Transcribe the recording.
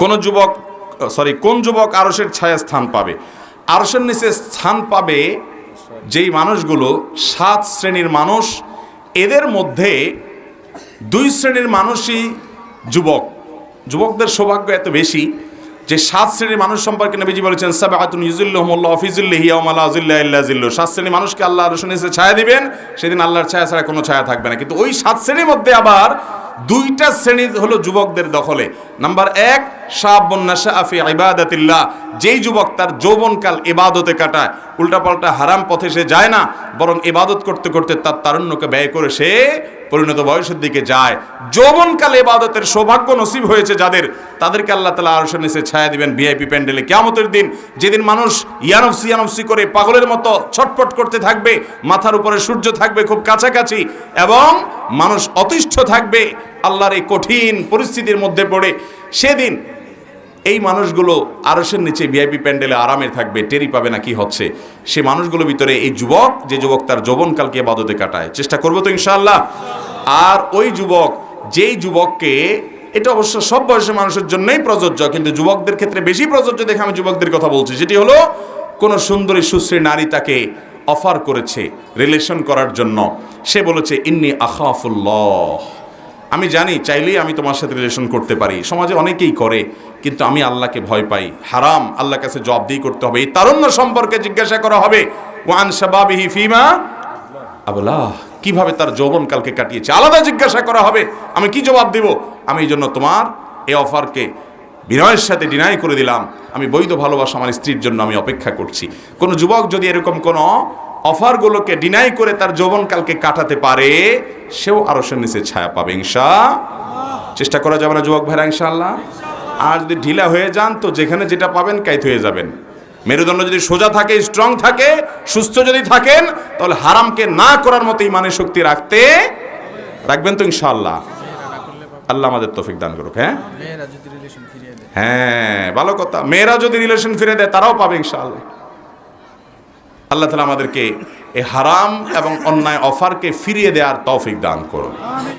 কোন যুবক সরি কোন যুবক আরসের ছায়া স্থান পাবে? আরসের নিচে স্থান পাবে যেই মানুষগুলো সাত শ্রেণির মানুষ। এদের মধ্যে দুই শ্রেণির মানুষই যুবক। যুবকদের সৌভাগ্য এত বেশি যে সাত শ্রেণির মানুষ সম্পর্কে নবীজি বলেছেন সাবাতুন ইউজুল্লাহমুল্লাহ ফিজুল্লাহি ইয়াউমালা আযিল্লা ইল্লা জিল্লু সাত শ্রেণির মানুষকে আল্লাহ রসুন এসে ছায়া দিবেন, সেদিন আল্লাহর ছায়া ছাড়া কোনো ছায়া থাকবে না। কিন্তু ওই সাত শ্রেণির মধ্যে আবার দুইটা শ্রেণি হলো যুবকদের দখলে। নাম্বার এক শাহাবন্নাশা আফি আইবাদাতিল্লাহ যেই যুবক তার যৌবনকাল এবাদতে কাটায় উল্টাপাল্টা হারাম পথে সে যায় না, বরং ইবাদত করতে করতে তার তারুণ্যকে ব্যয় করে সে পরিণত বয়সের দিকে যায়। যৌবনকালে ইবাদতের সৌভাগ্য নসিব হয়েছে যাদের। তাদেরকে আল্লাহ তালা আরও নিচে ছায়া দিবেন ভিআইপি প্যান্ডেলে। কেমতের দিন যেদিন মানুষ ইয়ানফসি ইয়ানফসি করে পাগলের মতো ছটফট করতে থাকবে, মাথার উপরে সূর্য থাকবে খুব কাছাকাছি, এবং মানুষ অতিষ্ঠ থাকবে, আল্লাহর এই কঠিন পরিস্থিতির মধ্যে পড়ে, সেদিন এই মানুষগুলো আরসের নিচে ভিআইপি প্যান্ডেলে আরামে থাকবে টেরি পাবে না কি হচ্ছে। সে মানুষগুলোর ভিতরে এই যুবক, যে যুবক তার যৌবনকালকে বাদতে কাটায়। চেষ্টা করব তো ইনশাআল্লাহ। আর ওই যুবক, যেই যুবককে, এটা অবশ্য সব বয়সের মানুষের জন্যই প্রযোজ্য, কিন্তু যুবকদের ক্ষেত্রে বেশি প্রযোজ্য দেখে আমি যুবকদের কথা বলছি। সেটি হলো, কোনো সুন্দরী সুশ্রী নারী তাকে অফার করেছে রিলেশন করার জন্য। সে বলেছে, ইন্নি আখাফুল্লাহ। আমি জানি, চাইলেই আমি তোমার সাথে রিলেশন করতে পারি। সমাজে অনেকেই করে, কিন্তু আমি আল্লাহকে ভয় পাই। হারাম, আল্লাহর কাছে জবাব দিয়ে করতে হবে। এই তারুণ্য সম্পর্কে জিজ্ঞাসা করা হবে, ওয়ান ফিমা আবলাহ। কীভাবে তার যৌবনকালকে কাটিয়েছে? আলাদা জিজ্ঞাসা করা হবে, আমি কি জবাব দেব? আমি এই জন্য তোমার এই অফারকে বিনয়ের সাথে ডিনাই করে দিলাম। আমি বৈধ ভালোবাসা আমার স্ত্রীর জন্য আমি অপেক্ষা করছি। কোনো যুবক যদি এরকম কোনো অফারগুলোকে ডিনাই করে তার যৌবনকালকে কাটাতে পারে সেও আরও সে নিচে ছায়া পাবে ইনশা চেষ্টা করা যাবে না যুবক ভাইরা ইনশাআল্লাহ। আর যদি ঢিলা হয়ে যান তো যেখানে যেটা পাবেন কাইত হয়ে যাবেন। মেরুদণ্ড যদি সোজা থাকে স্ট্রং থাকে সুস্থ যদি থাকেন তাহলে হারামকে না করার মতো ইমানের শক্তি রাখতে রাখবেন তো ইনশাআল্লাহ। আল্লাহ আমাদের তৌফিক দান করুক হ্যাঁ? হ্যাঁ ভালো কথা। মেয়েরা যদি রিলেশন ফিরে দেয় তারাও পাবে ইনশাআল্লাহ। আল্লাহ তালা আমাদেরকে এই হারাম এবং অন্যায় অফারকে ফিরিয়ে দেওয়ার তৌফিক দান করুন।